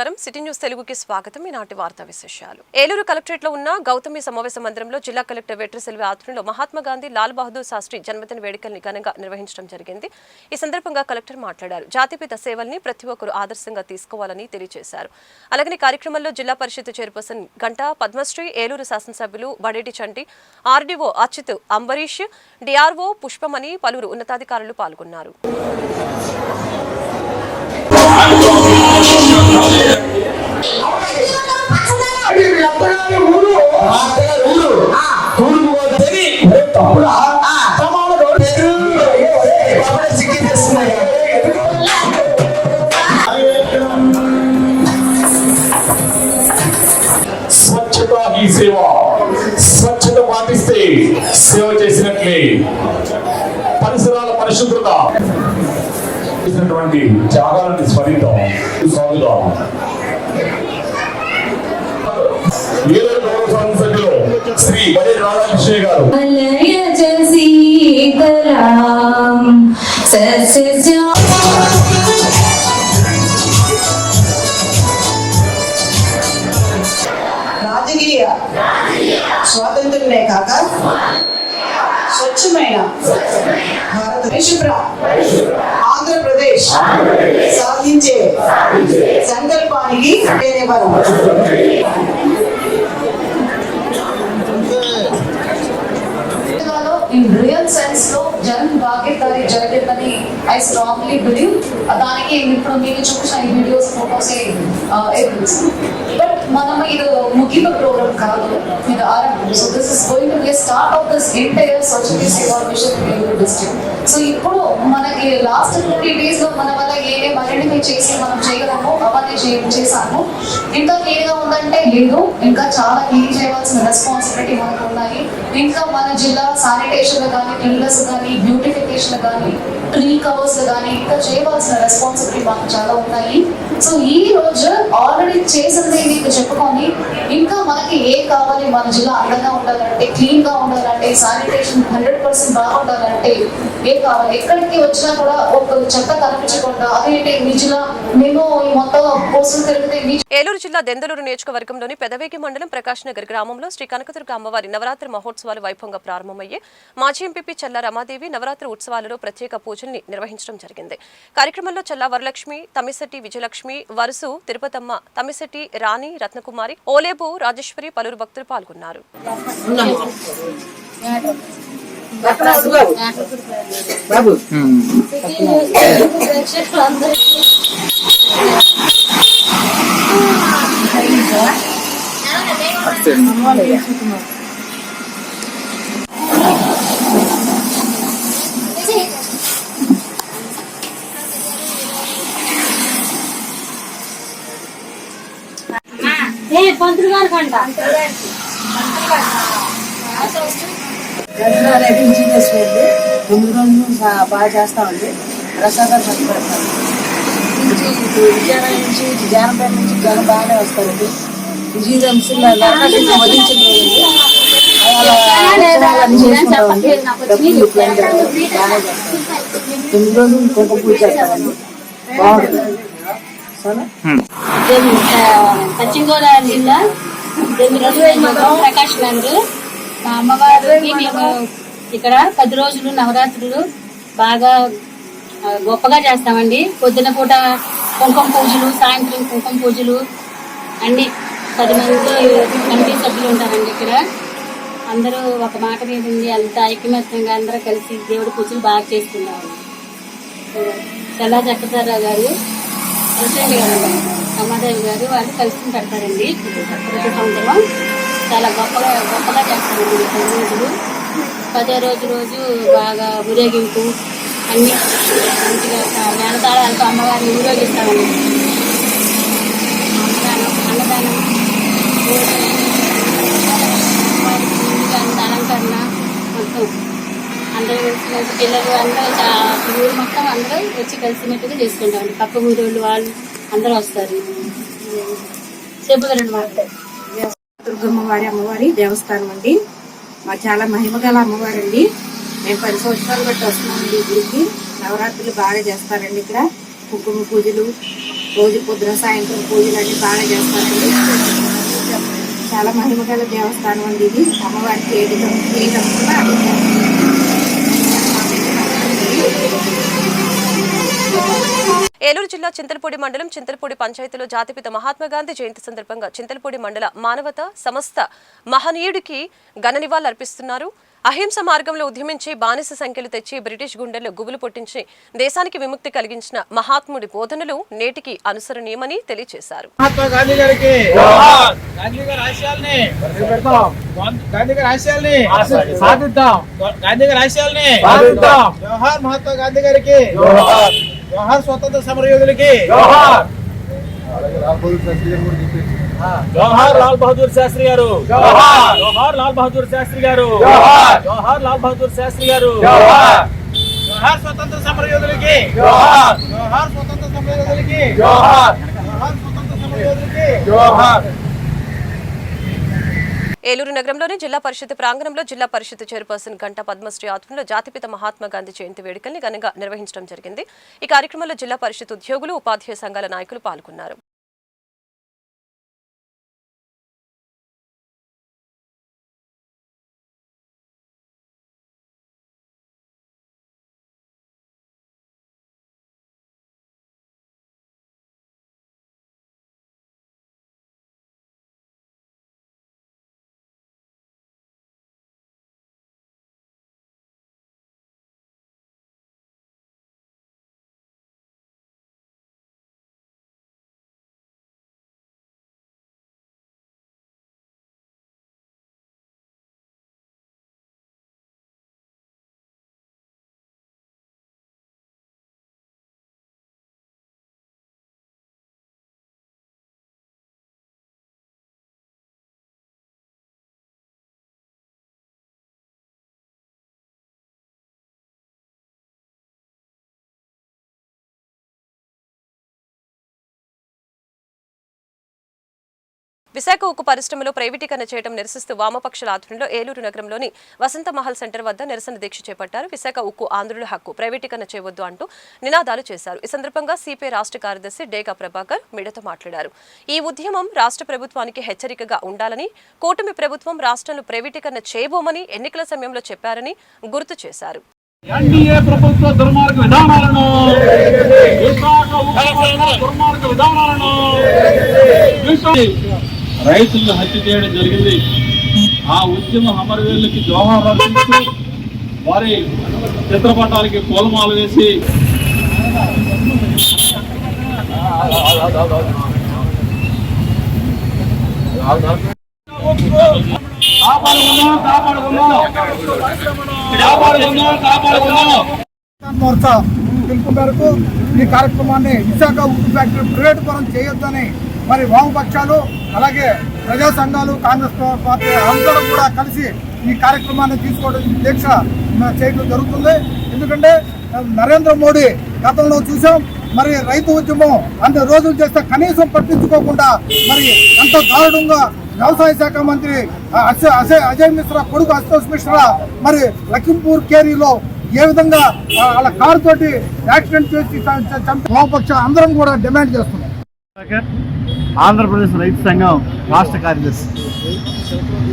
నమస్కారం. City news తెలుగుకి స్వాగతం. ఈనాటి వార్తా విశేషాలు. ఏలూరు కలెక్టరేట్లో ఉన్న గౌతమి సమావేశ మందిరంలో జిల్లా కలెక్టర్ వెట్రి సెల్వి ఆధ్వర్యంలో మహాత్మా గాంధీ లాల్ బహదూర్ శాస్త్రి జన్మదిన వేడుకల్ని ఘనంగా నిర్వహించడం జరిగింది. ఈ సందర్భంగా కలెక్టర్ మాట్లాడారు. జాతిపిత సేవల్ని ప్రతి ఒక్కరు ఆదర్శంగా తీసుకోవాలని తెలియజేశారు. అలాగే కార్యక్రమంలో జిల్లా పరిషత్ చైర్పర్సన్ గంటా పద్మశ్రీ ఏలూరు శాసనసభ్యులు బడేటి చంటి ఆర్డీఓ అచ్యుత్ అంబరీష్ డిఆర్ఓ పుష్పమణి పలువురు ఉన్నతాధికారులు పాల్గొన్నారు. సేవ స్వచ్ఛత సేవ చేసినట్లే పరిసరాల పరిశుభ్రత చేసినటువంటి త్యాగాలను స్మరిద్దాం సాగుదాం ఏలూరు గౌరవ సంసభ్యులు శ్రీ బడి రాధాకృష్ణ గారు. రాజకీయ స్వాతంత్రమే కాక స్వచ్ఛమైన భారత పరిశుభ్ర ఆంధ్రప్రదేశ్ సాధించే సంకల్పానికి నేనే వరం తెలంగాణలో ఇన్ రియల్ సెన్స్లో జన్ భాగ్యదారి జరిగిందని ఐ స్ట్రాంగ్లీ బిలీవ్ దానికి ఇప్పుడు మీరు చూసిన ఈ వీడియోస్ ఫోటోస్ బట్ మనము ఇది ముగింపు ప్రోగ్రామ్ కాదు. ఇది ఆరంభం. So this is going to be start of this entire social seva mission district so ఇప్పుడు మనకి లాస్ట్ ట్వంటీ డేస్లో మన వల్ల ఏ ఏ చేసి మనం చేయగలము అవన్నీ చేశాము. ఇంకా క్లియర్గా ఉందంటే లేదు. ఇంకా చాలా క్లీన్ చేయవలసిన రెస్పాన్సిబిలిటీ మనకు ఉన్నాయి. ఇంకా మన జిల్లా శానిటేషన్ కానీ క్లీనర్స్ కానీ బ్యూటిఫికేషన్ కానీ ట్రీ కవర్స్ కానీ ఇంకా చేయవలసిన రెస్పాన్సిబిలిటీ మాకు చాలా ఉన్నాయి సో ఈ రోజు ఆల్రెడీ చేసింది మీకు చెప్పుకొని ఇంకా మనకి ఏ కావాలి మన జిల్లా అందంగా ఉండాలంటే క్లీన్గా ఉండాలంటే శానిటేషన్ హండ్రెడ్ పర్సెంట్ బాగుండాలంటే ఏ కావాలి? ఎక్కడికి వచ్చినా కూడా ఒక చెత్త కనిపించకుండా అదేంటి మీ జిల్లా మేము ఈ మొత్తం కోసం తిరిగితే ఏలూరు జిల్లా దెందలూరు నియోజకవర్గంలోని పెదవేగి మండలం ప్రకాష్ నగర్ గ్రామంలో శ్రీ కనకదుర్గ అమ్మవారి నవరాత్రి మహోత్సవాలు వైభవంగా ప్రారంభమయ్యాయి. మాజీ ఎంపీపీ చల్ల రమాదేవి నవరాత్రి ఉత్సవాలలో ప్రత్యేక పూజ పూజల్ని నిర్వహించడం జరిగింది. కార్యక్రమంలో చల్లా వరలక్ష్మి తమిశెట్టి విజయలక్ష్మి వరుసు తిరుపతమ్మ తమిశెట్టి రాణి రత్నకుమారి ఓలేబు రాజేశ్వరి పలువురు భక్తులు పాల్గొన్నారు. దసరా నుంచి చేసేది తొమ్మిది రోజులు బాగా చేస్తామండి ప్రసాదాలు పంచి పెడతాం నుంచి విజయనగరం నుంచి జనం బాగానే వస్తారండి చేస్తాం బాగానే చేస్తాం తొమ్మిది రోజులు కుంకుమ పూజ చేస్తామండి బాగుంటుంది. సరే పశ్చిమ గోదావరి జిల్లా. ప్రకాష్ గారు. మా అమ్మవారికి మేము ఇక్కడ పది రోజులు నవరాత్రులు బాగా గొప్పగా చేస్తామండి. పొద్దున పూట కుంకుమ పూజలు సాయంత్రం కుంకుమ పూజలు అన్ని పది మంది కమిటీ సభ్యులు ఉంటారండి ఇక్కడ. అందరూ ఒక మాట మీద ఉంది అంత ఐకమత్యంగా అందరూ కలిసి దేవుడి పూజలు బాగా చేసుకున్నాము తెల్లా చక్కదారావు గారు. ప్రెసిడెంట్ గారు రమాదేవి గారు వాళ్ళు కలిసి పెడతారండి. ప్రతి సంవత్సరం చాలా గొప్పగా గొప్పగా చేస్తారండి ఈ పది రోజులు రోజు రోజు బాగా ఊరేగింపు అన్ని మంచిగా మేనతాళాలతో అమ్మవారిని ఊరేగిస్తామండి. అన్నదానం అన్నదానం. భోజనం, ముందుగా అలంకరణ మొత్తం. అందరూ పిల్లలు అందరూ ఊరు మొత్తం అందరూ వచ్చి కలిసినట్టుగా చేసుకుంటామండి పక్క ఊరు వాళ్ళు వాళ్ళు అందరూ వస్తారు. చెప్పుతారండి మాట దుర్గమ్మ వారి అమ్మవారి దేవస్థానం అండి. మాకు చాలా మహిమగల అమ్మవారు అండి మేము పది సంవత్సరాలు బట్టి వస్తున్నామండి ఈ గుడికి. నవరాత్రులు బాగా చేస్తారండి ఇక్కడ. కుంకుమ పూజలు రోజు పొద్దున సాయంత్రం పూజలు అన్ని బాగా చేస్తారండి. చాలా మహిమగల దేవస్థానం అండి ఇది. అమ్మవారికి ఏది ఏది ఏలూరు జిల్లా చింతలపూడి మండలం చింతలపూడి పంచాయతీలో జాతిపిత మహాత్మాగాంధీ జయంతి సందర్భంగా చింతలపూడి మండల మానవత సమస్త మహనీయుడికి ఘన నివాళులర్పిస్తున్నారు. అహింస మార్గంలో ఉద్యమించి బానిస సంఖ్యలు తెచ్చి బ్రిటిష్ గుండెల్లో గుబులు పుట్టించి దేశానికి విముక్తి కలిగించిన మహాత్ముడి బోధనలు నేటికి అనుసరణీయమని తెలియజేశారు మహాత్మా గాంధీ గారికి గాంధీ గారి ఆశయాల్ని గాంధీ గారి ఆశయాల్ని సాధిద్దాం. గాంధీ గారి ఆశయాల్ని సాధిద్దాం. జవహర్ మహాత్మా గాంధీ గారికి జవహర్ స్వతంత్ర సమరయోధులకి జవహర్ లాల్ బహదూర్ శాస్త్రి గారు. జవహర్. లాల్ బహదూర్ శాస్త్రి గారు. జవహర్. లాల్ బహదూర్ శాస్త్రి గారు. జవహర్. స్వతంత్ర సమరయోధులకి జవహర్. స్వతంత్ర సమరయోధులకి జవహర్. స్వతంత్ర సమరయోధులకి జవహర్. ఏలూరు నగరంలోని జిల్లా పరిషత్ ప్రాంగణంలో జిల్లా పరిషత్ చైర్పర్సన్ గంటా పద్మశ్రీ ఆధ్వర్యంలో జాతిపిత మహాత్మా గాంధీ జయంతి వేడుకల్ని ఘనంగా నిర్వహించడం జరిగింది. ఈ కార్యక్రమంలో జిల్లా పరిషత్ ఉద్యోగులు ఉపాధ్యాయ సంఘాల నాయకులు పాల్గొన్నారు. విశాఖ ఉక్కు పరిశ్రమలో ప్రైవేటీకరణ చేయడం నిరసిస్తూ వామపక్షాల ఆధ్వర్యంలో ఏలూరు నగరంలోని వసంత మహల్ సెంటర్ వద్ద నిరసన దీక్ష చేపట్టారు. విశాఖ ఉక్కు ఆంధ్రుల హక్కు ప్రైవేటీకరణ చేయవద్దు అంటూ నినాదాలు చేశారు. ఈ సందర్భంగా సిపిఐ రాష్ట్ర కార్యదర్శి డేగా ప్రభాకర్ మీడియాతో మాట్లాడారు. ఈ ఉద్యమం రాష్ట్ర ప్రభుత్వానికి హెచ్చరికగా ఉండాలని కూటమి ప్రభుత్వం రాష్ట్రంలో ప్రైవేటీకరణ చేయబోమని ఎన్నికల సమయంలో చెప్పారని గుర్తు చేశారు. ఎన్డీఏ ప్రభుత్వ దుర్మార్గ విధానాలను విశాఖ దుర్మార్గ విధానాలను రైతులను హత్య చేయడం జరిగింది. ఆ ఉద్యమ అమరవేళ్ళకి జోహార్ అర్పిస్తూ వారి చిత్రపటాలకి పూలమాల వేసి కాపాడుకుందాం కాపాడుకుందాం. కాపాడుకుందాం కాపాడుకుందాం. మోర్చా పిలుపు మేరకు ఈ కార్యక్రమాన్ని విశాఖ ఉక్కు ఫ్యాక్టరీ ప్రైవేట్ పరం చేయొద్దని మరి వామపక్షాలు అలాగే ప్రజా సంఘాలు కాంగ్రెస్ పార్టీ అందరూ కూడా కలిసి ఈ కార్యక్రమాన్ని తీసుకోవడం దీక్ష చేయడం జరుగుతుంది. ఎందుకంటే నరేంద్ర మోడీ గతంలో చూసాం మరి రైతు ఉద్యమం అన్ని రోజులు చేస్తే కనీసం పట్టించుకోకుండా మరి అంత దారుణంగా వ్యవసాయ శాఖ మంత్రి అజయ్ అజయ్ మిశ్రా కొడుకు అశోష్ మిశ్రా మరి లఖింపూర్ కేరీలో ఏ విధంగా వాళ్ళ కారు తోటి యాక్సిడెంట్ చేసి చంపి వామపక్ష అందరం కూడా డిమాండ్ చేస్తున్నాం. ఆంధ్రప్రదేశ్ రైతు సంఘం రాష్ట్ర కార్యదర్శి.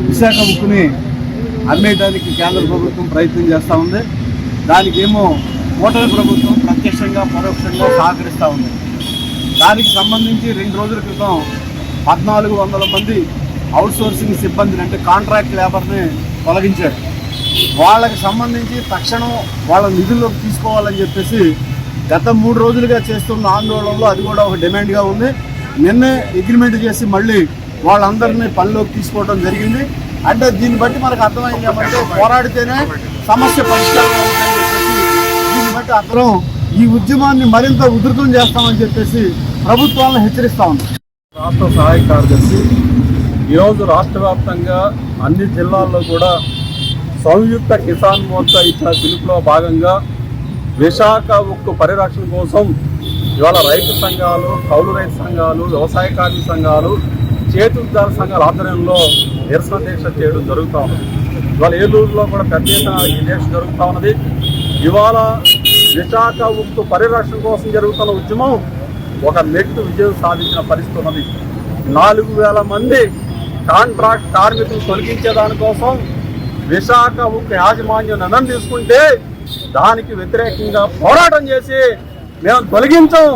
విశాఖ ముక్కుని అమ్మేయడానికి కేంద్ర ప్రభుత్వం ప్రయత్నం చేస్తూ ఉంది. దానికి ఏమో ఓటమి ప్రభుత్వం ప్రత్యక్షంగా పరోక్షంగా సహకరిస్తూ ఉంది. దానికి సంబంధించి రెండు రోజుల క్రితం పద్నాలుగు వందల మంది అవుట్సోర్సింగ్ సిబ్బందిని అంటే కాంట్రాక్ట్ లేబర్ని తొలగించారు. వాళ్ళకి సంబంధించి తక్షణం వాళ్ళ నిధుల్లోకి తీసుకోవాలని చెప్పేసి గత మూడు రోజులుగా చేస్తున్న ఆందోళనలో అది కూడా ఒక డిమాండ్గా ఉంది. నిన్నే అగ్రిమెంట్ చేసి మళ్ళీ వాళ్ళందరినీ పనిలోకి తీసుకోవడం జరిగింది. అంటే దీన్ని బట్టి మనకు అర్థమైంది ఏమంటే పోరాడితేనే సమస్య పరిష్కారం దీన్ని బట్టి అందరం ఈ ఉద్యమాన్ని మరింత ఉధృతం చేస్తామని చెప్పేసి ప్రభుత్వాలను హెచ్చరిస్తా రాష్ట్ర సహాయ కార్యదర్శి ఈరోజు రాష్ట్ర వ్యాప్తంగా అన్ని జిల్లాల్లో కూడా సంయుక్త కిసాన్ మోర్చా ఇచ్చిన పిలుపులో భాగంగా విశాఖ ఉక్కు పరిరక్షణ కోసం ఇవాళ రైతు సంఘాలు కౌలు రైతు సంఘాలు వ్యవసాయ కార్మిక సంఘాలు చేతుదార సంఘాల ఆధ్వర్యంలో నిరసన దీక్ష చేయడం జరుగుతూ ఉంది ఇవాళ ఏలూరులో కూడా పెద్ద ఎత్తున ఈ దీక్ష జరుగుతూ ఉన్నది. ఇవాళ విశాఖ ఉక్కు పరిరక్షణ కోసం జరుగుతున్న ఉద్యమం ఒక మెట్టు విజయం సాధించిన పరిస్థితి ఉన్నది. నాలుగు వేల మంది కాంట్రాక్ట్ కార్మికులు తొలగించే దానికోసం విశాఖ ఉక్కు యాజమాన్యం నిర్ణయం తీసుకుంటే దానికి వ్యతిరేకంగా పోరాటం చేసి మేము తొలగించం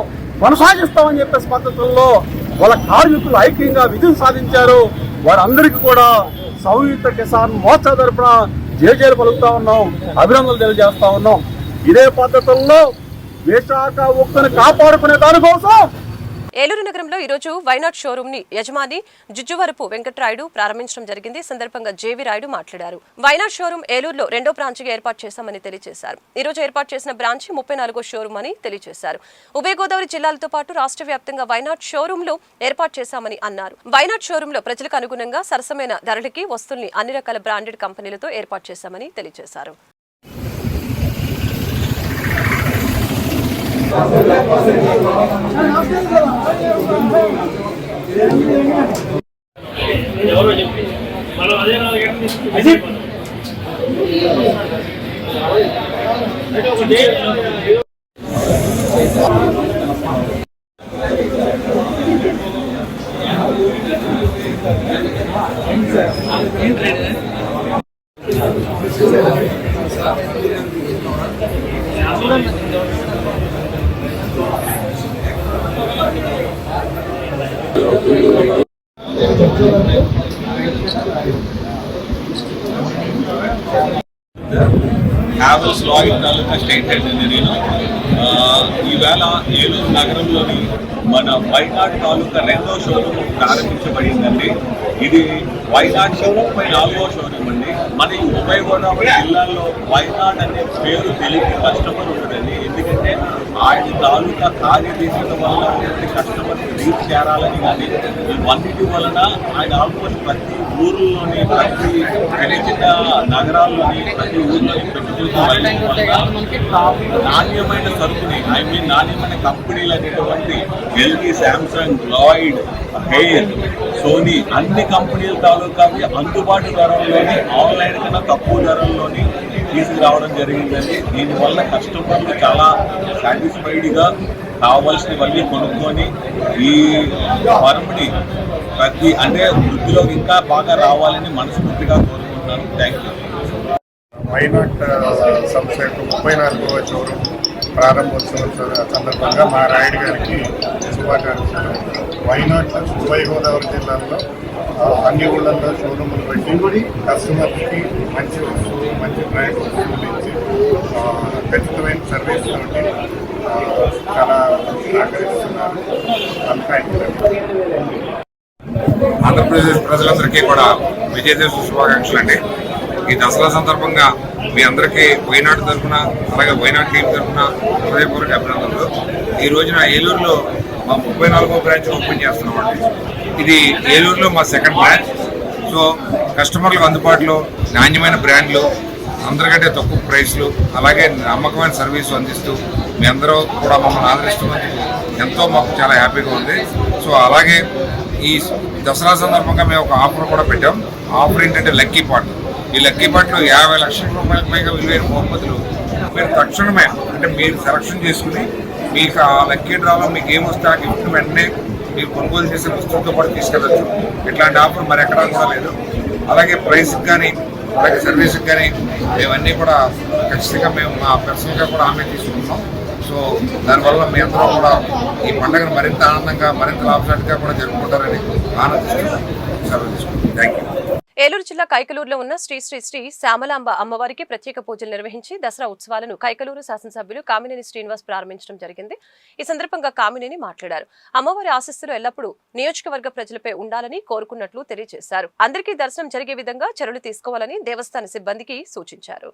కొనసాగిస్తామని చెప్పేసి పద్ధతుల్లో వాళ్ళ కార్మికులు ఐక్యంగా విజయం సాధించారు. వారందరికీ కూడా సంయుక్త కిసాన్ మోర్చా తరఫున జేజేలు పలుకుతా ఉన్నాం అభినందనలు తెలియజేస్తా ఉన్నాం. ఇదే పద్ధతుల్లో విశాఖ ఒక్కని కాపాడుకునే దానికోసం ఏలూరు నగరంలో ఈరోజు వైనాట్ షోరూమ్ని యజమాని జుజ్జువరపు వెంకటరాయుడు ప్రారంభించడం జరిగింది. సందర్భంగా జేవి రాయుడు మాట్లాడారు. వైనాట్ షోరూమ్ ఏలూరులో రెండో బ్రాంచ్గా ఏర్పాటు చేశామని తెలియజేశారు. ఈ రోజు ఏర్పాటు చేసిన బ్రాంచ్ ముప్పై నాలుగో షోరూమ్ అని తెలియజేశారు. ఉభయ గోదావరి జిల్లాలతో పాటు రాష్ట్ర వ్యాప్తంగా వైనాట్ షోరూమ్లో ఏర్పాటు చేశామని అన్నారు. వైనాట్ షోరూమ్లో ప్రజలకు అనుగుణంగా సరసమైన ధరలకి వస్తువుల్ని అన్ని రకాల బ్రాండెడ్ కంపెనీలతో ఏర్పాటు చేశామని తెలియజేశారు. ఎవరో చెప్పి మనం అదే నాలుగు గంటలు అంటే ఒక డే Thank you. హ్యావెల్స్ లాగిన్ తాలూకా స్టేట్ హెడ్ నేను ఈవేళ ఏలూరు నగరంలోని మన వైనాడ్ తాలూకా రెండో షోరూమ్ ప్రారంభించబడిందండి. ఇది వైనాడు షోరూమ్ ముప్పై నాలుగో షోరూమ్ అండి. మన ఈ ఉభయ గోదావరి జిల్లాలో వైనాడ్ అనే పేరు తెలియని కస్టమర్ ఉండదండి. ఎందుకంటే ఆయన తాలూకా కార్యదీక్షల వల్ల ప్రతి కస్టమర్కి రీచ్ చేరాలని కానీ ఇవన్నిటి వలన ఆయన ఆల్మోస్ట్ ప్రతి ఊర్లోని ప్రతి చిన్న చిన్న నగరాల్లోని ప్రతి ఊర్లోని వల్ల నాణ్యమైన సరుకుని ఐ మీన్ నాణ్యమైన కంపెనీలు అనేటువంటి LG Samsung Lloyd Haier Sony అన్ని కంపెనీల తాలూకావి అందుబాటు ధరల్లోని ఆన్లైన్ కన్నా తక్కువ ధరల్లోని తీసుకురావడం జరిగిందండి. దీనివల్ల కస్టమర్లు చాలా సాటిస్ఫైడ్గా కావాల్సినవన్నీ కొనుక్కొని ఈ ఫర్మ్ని ప్రతి అంటే వృద్ధిలో ఇంకా బాగా రావాలని మనస్ఫూర్తిగా కోరుకుంటున్నాను. థ్యాంక్ యూ వైనాట్ సంస్థ యొక్క ముప్పై నాలుగవ చోరు ప్రారంభోత్సవం సందర్భంగా మా రాయుడు గారికి శుభాకాంక్షలు. వైనాట్ ఉభయ గోదావరి జిల్లాలో అన్ని ఊళ్ళల్లో షోరూములు పెట్టి కస్టమర్స్కి మంచి వస్తువులు మంచి బ్రాండ్ వస్తువులు ఇచ్చి ఖచ్చితమైన సర్వీస్ తోటి చాలా సహకరిస్తున్నారు. ఆంధ్రప్రదేశ్ ప్రజలందరికీ కూడా విజయదశమి శుభాకాంక్షలు అండి ఈ దసరా సందర్భంగా మీ అందరికీ వైనాడు తరఫున అలాగే వైనాడు టీం తరఫున హృదయపూర్వక అభినందనలు. ఈ రోజున ఏలూరులో మా ముప్పై నాలుగో బ్రాంచ్ ఓపెన్ చేస్తున్నామండి ఇది ఏలూరులో మా సెకండ్ బ్రాంచ్. సో కస్టమర్లకు అందుబాటులో నాణ్యమైన బ్రాండ్లు అందరికంటే తక్కువ ప్రైస్లు అలాగే నమ్మకమైన సర్వీసు అందిస్తూ మీ అందరూ కూడా మమ్మల్ని ఆదరిస్తున్నందుకు ఎంతో మాకు చాలా హ్యాపీగా ఉంది. సో అలాగే ఈ దసరా సందర్భంగా మేము ఒక ఆఫర్ కూడా పెట్టాం. ఆఫర్ ఏంటంటే లక్కీ పాట్ ఈ లక్కీ పాట్లో యాభై లక్షల రూపాయల పైగా విలువైన బహుమతులు మీరు తక్షణమే అంటే మీరు సెలక్షన్ చేసుకుని మీకు ఆ లక్కీ డ్రాలో మీకు ఏమొస్తే వస్తే ఆ గిఫ్ట్ వెంటనే మీరు కొనుగోలు చేసిన వస్తువులతో పాటు తీసుకెళ్ళచ్చు. ఇట్లాంటి ఆఫర్ మరి ఎక్కడా కూడా లేదు. అలాగే ప్రైస్కి కానీ అలాగే సర్వీస్కి కానీ మేమన్నీ కూడా ఖచ్చితంగా మేము మా పర్సనల్గా కూడా ఆమె తీసుకుంటున్నాం. సో దానివల్ల మీ అందరూ కూడా ఈ పండుగను మరింత ఆనందంగా మరింత లాభసాటిగా కూడా జరుపుకుంటారని ఆనందిస్తున్నాను థ్యాంక్ యూ ఏలూరు జిల్లా కైకలూరులో ఉన్న శ్రీ శ్రీ శ్రీ శ్యామలాంబ అమ్మవారికి ప్రత్యేక పూజలు నిర్వహించి దసరా ఉత్సవాలను కైకలూరు శాసనసభ్యులు కామినేని శ్రీనివాస్ ప్రారంభించడం జరిగింది. ఈ సందర్భంగా కామినేని మాట్లాడారు. అమ్మవారి ఆశస్సులు ఎల్లప్పుడూ నియోజకవర్గ ప్రజలపై ఉండాలని కోరుకున్నట్లు తెలియజేశారు. అందరికీ దర్శనం జరిగే విధంగా చర్యలు తీసుకోవాలని దేవస్థాన సిబ్బందికి సూచించారు.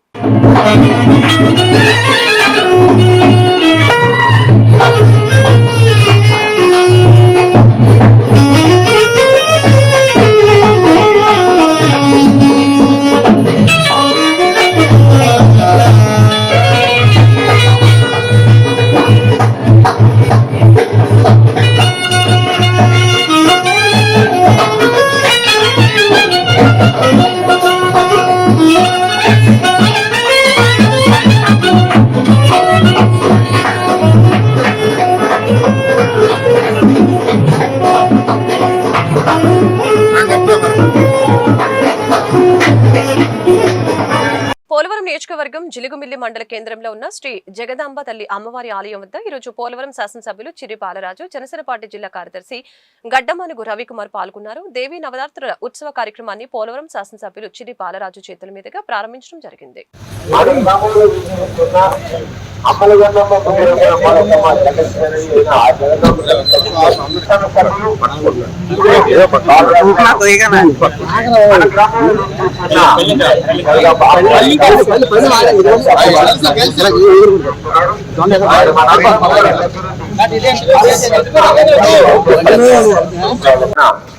నగరంలో ఉన్న శ్రీ జగదాంబ తల్లి అమ్మవారి ఆలయం వద్ద ఈరోజు పోలవరం శాసనసభ్యులు చిరి బాలరాజు జనసేన పార్టీ జిల్లా కార్యదర్శి గడ్డమానుగు రవికుమార్ పాల్గొన్నారు. దేవీ నవరాత్రుల ఉత్సవ కార్యక్రమాన్ని పోలవరం శాసనసభ్యులు చిరి బాలరాజు చేతుల మీదుగా ప్రారంభించడం జరిగింది.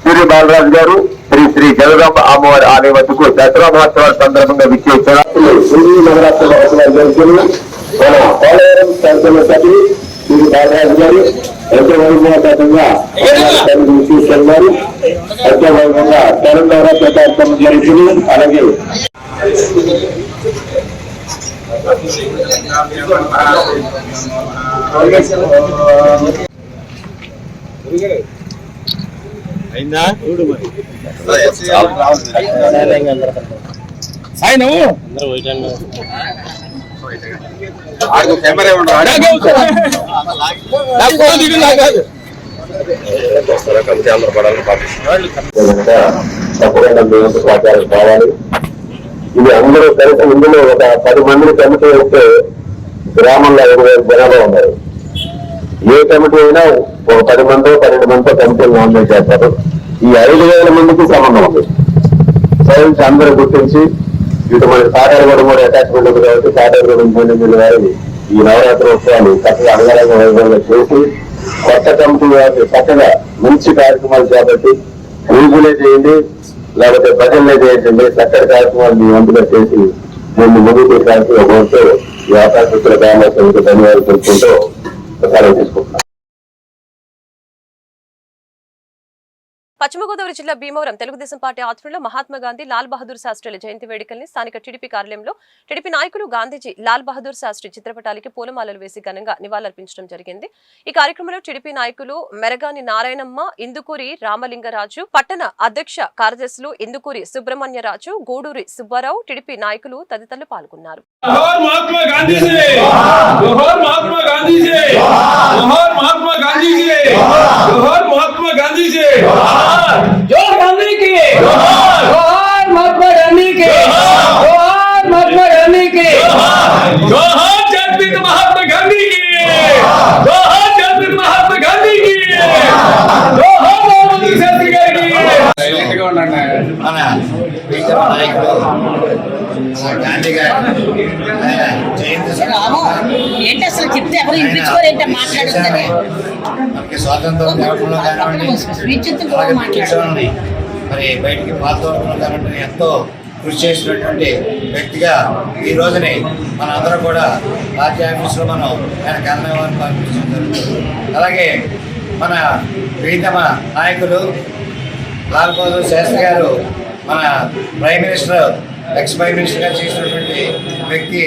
సూర్య బాలరాజు గారు శ్రీ శ్రీ జగదాంబ అమ్మవారి ఆలయం వద్దకు దసరా మహోత్సవాల సందర్భంగా విచ్చేసిన మన పోలవరం సభ్యులు బాలరాజు గారు ఎంతో వైభవంగా ఎంతో వైభవంగా తెలంగాణ జరుగుతుంది అలాగే అయిందా? సాయి నువ్వు కెమెరా తప్పకుండా మేము కావాలి ఇది అందరూ కలిసి ఇందులో ఒక పది మందిని కమిటీ వస్తే గ్రామంలో ఐదు వేల జనాభా ఉన్నారు. ఏ కమిటీ అయినా ఒక పది మందో పన్నెండు మందితో కమిటీలు నామినేట్ చేస్తారు. ఈ ఐదు వేల మందికి సంబంధం ఉంది. సైన్స్ అందరూ గుర్తించి ఇటు మన సాగరగూడ కూడా అటాచ్మెంట్ ఉంది కాబట్టి సాగరగూడ మూడు వారి ఈ నవరాత్రి ఉత్సవాలు చక్కగా అంగరంగ వైభవంగా చేసి కొత్త కమిటీ వారిని చక్కగా మంచి కార్యక్రమాలు చేపట్టి పూజలే చేయండి. లేకపోతే భజనలు చేయండి చక్కటి కార్యక్రమాలు మీ వంతుగా చేసి దీన్ని ముందుకు కార్యక్రమం కోరుతూ ఈ అవకాశం గ్రామస్తులకు ధన్యవాదాలు తెలుపుకుంటూ ప్రసారం తీసుకుంటున్నాను పశ్చిమ గోదావరి జిల్లా భీమవరం తెలుగుదేశం పార్టీ ఆధ్వర్యంలో మహాత్మా గాంధీ లాల్ బహదూర్ శాస్త్రిల జయంతి వేడుకల్ని స్థానిక టీడీపీ కార్యాలయంలో టీడీపీ నాయకులు గాంధీజీ లాల్ బహదూర్ శాస్త్రి చిత్రపటాలకి పూలమాలలు వేసి ఘనంగా నివాళులర్పించడం జరిగింది. ఈ కార్యక్రమంలో టీడీపీ నాయకులు మెరగాని నారాయణమ్మ ఇందుకూరి రామలింగరాజు పట్టణ అధ్యక్ష కార్యదర్శులు ఇందుకూరి సుబ్రహ్మణ్యరాజు గూడూరి సుబ్బారావు టీడీపీ నాయకులు తదితరులు పాల్గొన్నారు. जोहर महात्मा गांधी से जोहर महात्मा गांधी से जोहर महात्मा गांधी से जोहर गांधी की जोहर महात्मा गांधी के जोहर महात्मा गांधी के जोहर जागृत महात्मा गांधी की जोहर जागृत महात्मा गांधी की जोहर मोहम्मद शास्त्री गारी మన ప్రీతమ నాయకుడు గాంధీ గారు ఏంటి అసలు చెప్తే ఎవరు మాట్లాడుతుంది మనకి స్వాతంత్రం మరి బయటికి పాల్గొనడం ఎంతో కృషి చేసినటువంటి వ్యక్తిగా ఈ రోజుని మన అందరం కూడా పార్టీ ఆఫీసులో మనం ఆయన కన్నవారిని పంపించడం అలాగే మన ప్రీతమ నాయకులు లాల్ బహదూర్ శాస్త్రి గారు మన ప్రైమ్ మినిస్టర్ ఎక్స్ ప్రైమ్ మినిస్టర్గా చేసినటువంటి వ్యక్తి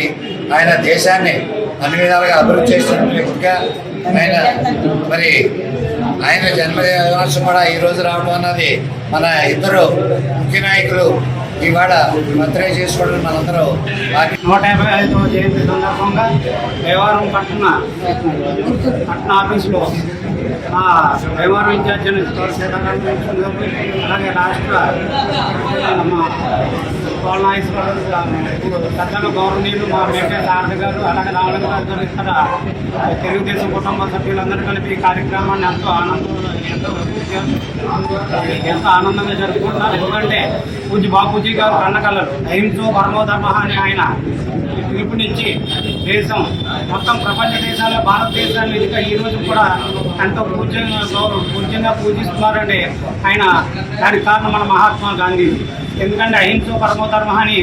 ఆయన దేశాన్ని అన్ని విధాలుగా అభివృద్ధి చేసినటువంటి వ్యక్తిగా ఆయన. మరి ఆయన జన్మదినోత్సవం కూడా ఈ రోజు రావడం అన్నది మన ఇద్దరు ముఖ్య నాయకులు ఇవాళ మంత్రి చేసుకోవడం మనందరూ పార్టీ నూట యాభై ఐదవ జయంతి సందర్భంగా దేవారం పట్టణ పట్టణ ఆఫీసులో మా దేవారం ఇన్ఛార్జ్ అలాగే రాష్ట్ర మా నాయకులు గౌరవనీయులు మా మేకే సారథి గారు అలాగే రామలింగ గారు ఇక్కడ తెలుగుదేశం కుటుంబ సభ్యులందరూ కలిపి ఈ కార్యక్రమాన్ని ఎంతో ఆనందం ఎంతో ఎంతో ఆనందంగా జరుపుకుంటున్నారు. ఎందుకంటే పూజ బాపూజీ గారు కన్నకలరు అహింసో పరమోధర్మ అని ఆయన పిలుపునిచ్చి దేశం మొత్తం ప్రపంచ దేశాల్లో భారతదేశాన్ని ఇంకా ఈ రోజు కూడా ఎంతో పూజ్యంగా పూజ్యంగా పూజిస్తున్నారంటే ఆయన దానికి కారణం మన మహాత్మా గాంధీ. ఎందుకంటే అహింసో పరమోధర్మ అని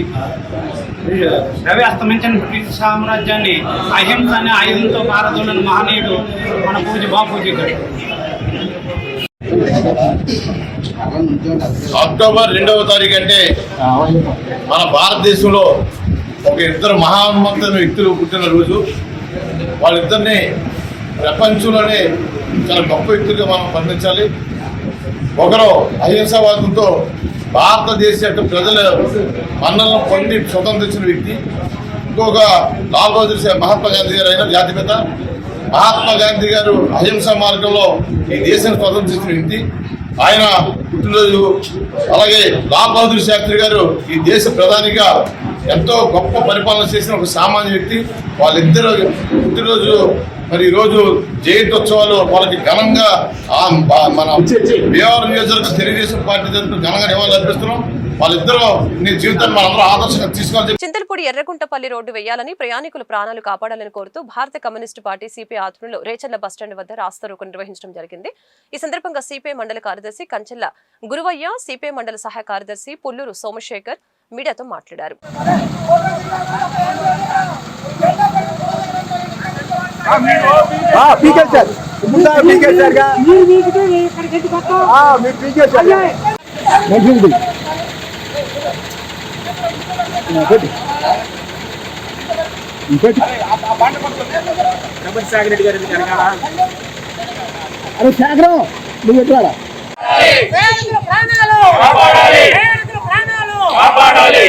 రవి అస్తమించిన బ్రిటిష్ సామ్రాజ్యాన్ని అహింస అనే ఆయుధంతో పారదోలని మహనీయుడు మన పూజ బాపూజీ అక్టోబర్ రెండవ తారీఖు అంటే మన భారతదేశంలో ఒక ఇద్దరు మహామంతుల వ్యక్తులు పుట్టిన రోజు. వాళ్ళిద్దరిని ప్రపంచంలోనే చాలా గొప్ప వ్యక్తులుగా మనం బంధించాలి ఒకరు అహింసావాదంతో భారతదేశ యొక్క ప్రజల మన్నలను పొంది స్వతంత్రించిన వ్యక్తి. ఇంకొక లాల్ బహదూర్ సాహెబ్ మహాత్మా గాంధీ గారు అయిన జాతిపిత. మహాత్మా గాంధీ గారు అహింస మార్గంలో ఈ దేశాన్ని స్వతంత్రించిన వ్యక్తి. ఆయన పుట్టినరోజు అలాగే లాల్ బహదూర్ శాస్త్రి గారు ఈ దేశ ప్రధానిగా ఎంతో గొప్ప పరిపాలన చేసిన ఒక సామాన్య వ్యక్తి. వాళ్ళిద్దరు పుట్టినరోజు మరి ఈ రోజు జయంతి ఉత్సవాలు వాళ్ళకి ఘనంగా మన భీమవరం నియోజకవర్గ తెలుగుదేశం పార్టీ తరఫున ఘనంగా నివాళులు అర్పిస్తున్నాం. చింతలపూడి ఎర్రగుంటపల్లి రోడ్డు వేయాలని ప్రయాణికుల ప్రాణాలు కాపాడాలని కోరుతూ భారత కమ్యూనిస్టు పార్టీ సిపిఐ ఆధ్వర్యంలో రేచర్ల బస్టాండ్ వద్ద రాస్తారోకో నిర్వహించడం జరిగింది. ఈ సందర్భంగా సిపిఐ మండల కార్యదర్శి కంచెల్ల గురువయ్య సిపిఐ మండల సహాయ కార్యదర్శి పుల్లూరు సోమశేఖర్ మీడియాతో మాట్లాడారు. పీకేశారు ముందు పీకేశారుగా మీరు పీకేశారు మంచిది ఇంకోటి. ఇంకోటి. అరే శాఖరం నువ్వు ఎట్లాడా స్పందించాలి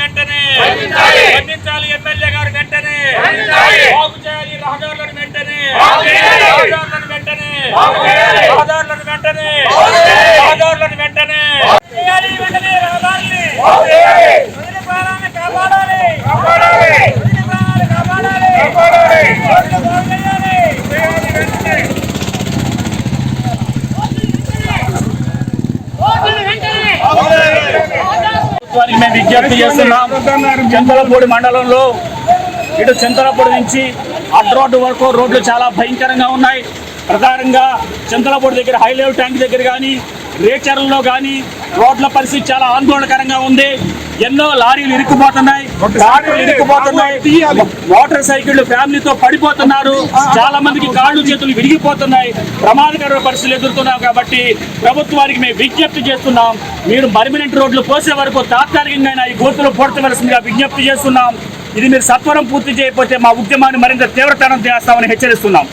వెంటనే స్పందించాలి ఎమ్మెల్యే గారు వెంటనే బాగు చేయాలి రహదారులను వెంటనే రహదారులను వెంటనే రహదారులను వెంటనే రహదారులను వెంటనే చేయాలి వెంటనే రహదారుల్ని ప్రజల ప్రాణాలను కాపాడాలి కాపాడాలి ప్రజల ప్రాణాలు కాపాడాలి కాపాడాలి రోడ్లు బాగు చేయాలి చేయాలి వెంటనే ప్రభుత్వానికి మేము విజ్ఞప్తి చేస్తున్నాం చింతలపూడి మండలంలో ఇటు చింతలపూడి నుంచి అడ్ రోడ్డు వరకు రోడ్లు చాలా భయంకరంగా ఉన్నాయి. ప్రధానంగా చింతలపూడి దగ్గర హై ట్యాంక్ దగ్గర కానీ రేచర్లలో కానీ రోడ్ల పరిస్థితి చాలా ఆందోళనకరంగా ఉంది. ఎన్నో లారీలు ఇరుక్కుపోతున్నాయి. మోటార్ సైకిళ్ళు ఫ్యామిలీతో పడిపోతున్నారు. చాలా మందికి కాళ్ళు చేతులు విరిగిపోతున్నాయి. ప్రమాదకర పరిస్థితులు ఎదుర్కొన్నాం కాబట్టి ప్రభుత్వానికి మేము విజ్ఞప్తి చేస్తున్నాం. మీరు పర్మనెంట్ రోడ్లు పోసే వరకు తాత్కాలికంగా ఈ గోతులు పూడ్చవలసిందిగా విజ్ఞప్తి చేస్తున్నాం. ఇది మీరు సత్వరం పూర్తి చేయకపోతే మా ఉద్యమాన్ని మరింత తీవ్రతరం చేస్తామని హెచ్చరిస్తున్నాం.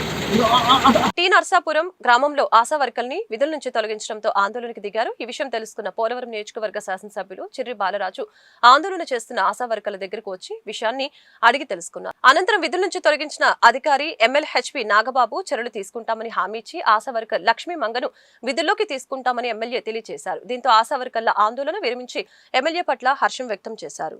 టీ నర్సాపురం గ్రామంలో ఆశా వర్కర్ని విధుల నుంచి తొలగించడంతో ఆందోళనకు దిగారు. ఈ విషయం తెలుసుకున్న పోలవరం నియోజకవర్గ శాసనసభ్యులు చిర్రి బాలరాజు ఆందోళన చేస్తున్న ఆశా వర్కర్ల దగ్గరకు వచ్చి విషయాన్ని అడిగి తెలుసుకున్నారు. అనంతరం విధుల నుంచి తొలగించిన అధికారి ఎమ్మెల్యేహెచ్పి నాగబాబు చర్యలు తీసుకుంటామని హామీ ఇచ్చి ఆశా వర్కర్ లక్ష్మీ మంగను విధుల్లోకి తీసుకుంటామని ఎమ్మెల్యే తెలియజేశారు. దీంతో ఆశా వర్కర్ల ఆందోళన విరమించి ఎమ్మెల్యే పట్ల హర్షం వ్యక్తం చేశారు.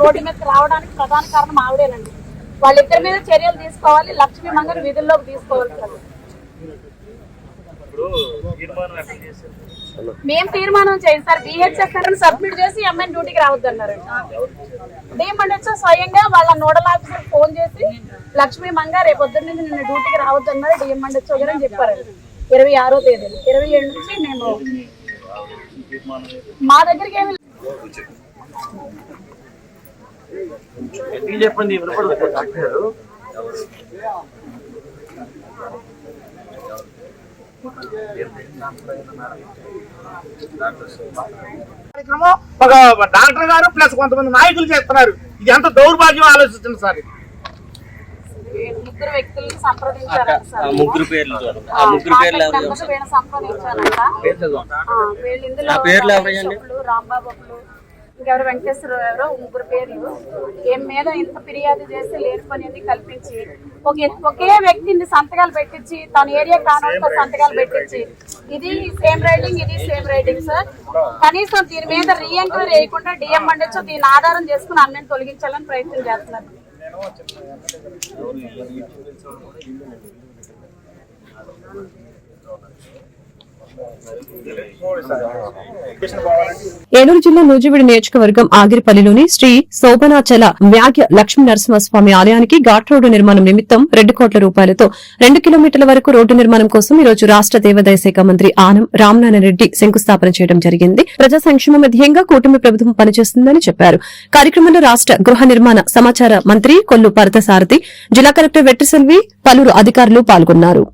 రోడ్డు మీదకి రావడానికి ప్రధాన కారణం ఆవిడేనండి. వాళ్ళిద్దరి మీద చర్యలు తీసుకోవాలి లక్ష్మీ మంగళ విధుల్లోకి తీసుకోవాలి సార్. మేం తీర్మానం చేయండి సార్. బిహెచ్ఎస్ సబ్మిట్ చేసి ఎంఎన్ డ్యూటీకి రావద్దు అన్నారు డిఎంఎండ్హెచ్ స్వయంగా వాళ్ళ నోడల్ ఆఫీసర్ ఫోన్ చేసి లక్ష్మీ మంగ రేపు పొద్దున్న నుంచి నిన్న డ్యూటీకి రావద్దు అన్నారు గారు అని చెప్పారు. ఇరవై ఆరో తేదీ ఇరవై ఏడు నుంచి మేము మా దగ్గరికి ఏమి చెప్పండి కార్యక్రమం ఒక డాక్టర్ గారు ప్లస్ కొంతమంది నాయకులు చేస్తున్నారు. ఇది ఎంత దౌర్భాగ్యం ఆలోచించండి సార్ ఇది. ముగ్గురు వ్యక్తులను సంప్రదించారంట సార్. ముగ్గురు పేర్లు చూడండి. ఆ ముగ్గురు పేర్లు వీళ్ళు ఇందులో? ఒకళ్ళు, రాంబాబు ఇంకెవరు వెంకటేశ్వరరావు ఎవరో ముగ్గురు పేర్లు. ఏం మీద ఇంత ఫిర్యాదు చేసి లేరు పని కల్పించి ఒక ఒకే వ్యక్తిని సంతకాలు పెట్టించి తన ఏరియా కానోళ్ళతో సంతకాలు పెట్టించి ఇది సేమ్ రైడింగ్ ఇది సేమ్ రైడింగ్ సార్. కనీసం దీని మీద రీఎంక్వైరీ వేయకుండా డిఎం పండించో దీని ఆధారం చేసుకుని అన్నని తొలగించాలని ప్రయత్నం చేస్తున్నారు. ఏలూరు జిల్లా నూజివీడు నియోజకవర్గం ఆగిరిపల్లిలోని శ్రీ శోభనాచల వ్యాఘ్య లక్ష్మీ నరసింహస్వామి ఆలయానికి ఘాట్ రోడ్డు నిర్మాణం నిమిత్తం రెండు కోట్ల రూపాయలతో రెండు కిలోమీటర్ల వరకు రోడ్డు నిర్మాణం కోసం ఈ రోజు రాష్ట దేవాదాయ శాఖ మంత్రి ఆనం రామనారాయణ రెడ్డి శంకుస్థాపన చేయడం జరిగింది. ప్రజా సంక్షేమ ధ్యేయంగా కూటమి ప్రభుత్వం పనిచేస్తుందని చెప్పారు. కార్యక్రమంలో రాష్ట గృహ నిర్మాణ సమాచార మంత్రి కొల్లు పరతసారథి జిల్లా కలెక్టర్ వెట్టిసెల్వి పలువురు అధికారులు పాల్గొన్నారు.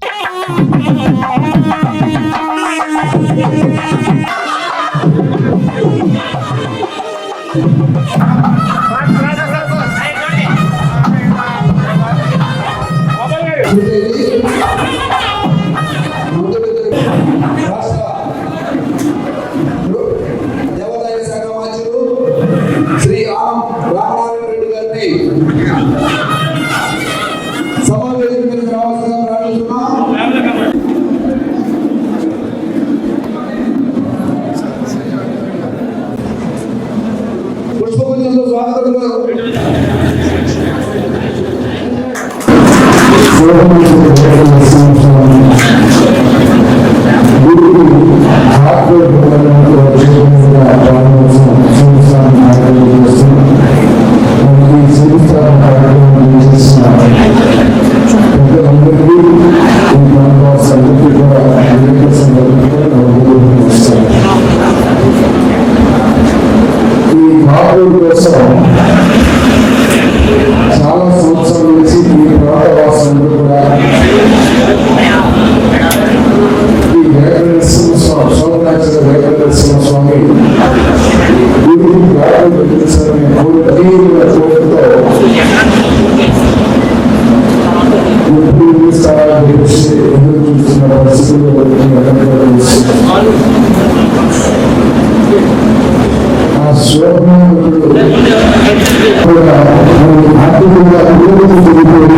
శ్రీ ఆనం రామనారాయణ రెడ్డి గారిని పుష్పగుంజంతో స్వాగతం ఆర్థికంగా అభివృద్ధి చెందిపోయే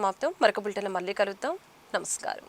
సమాప్తం. మరొక బులెటిన్ మళ్ళీ కలుద్దాం. నమస్కారం.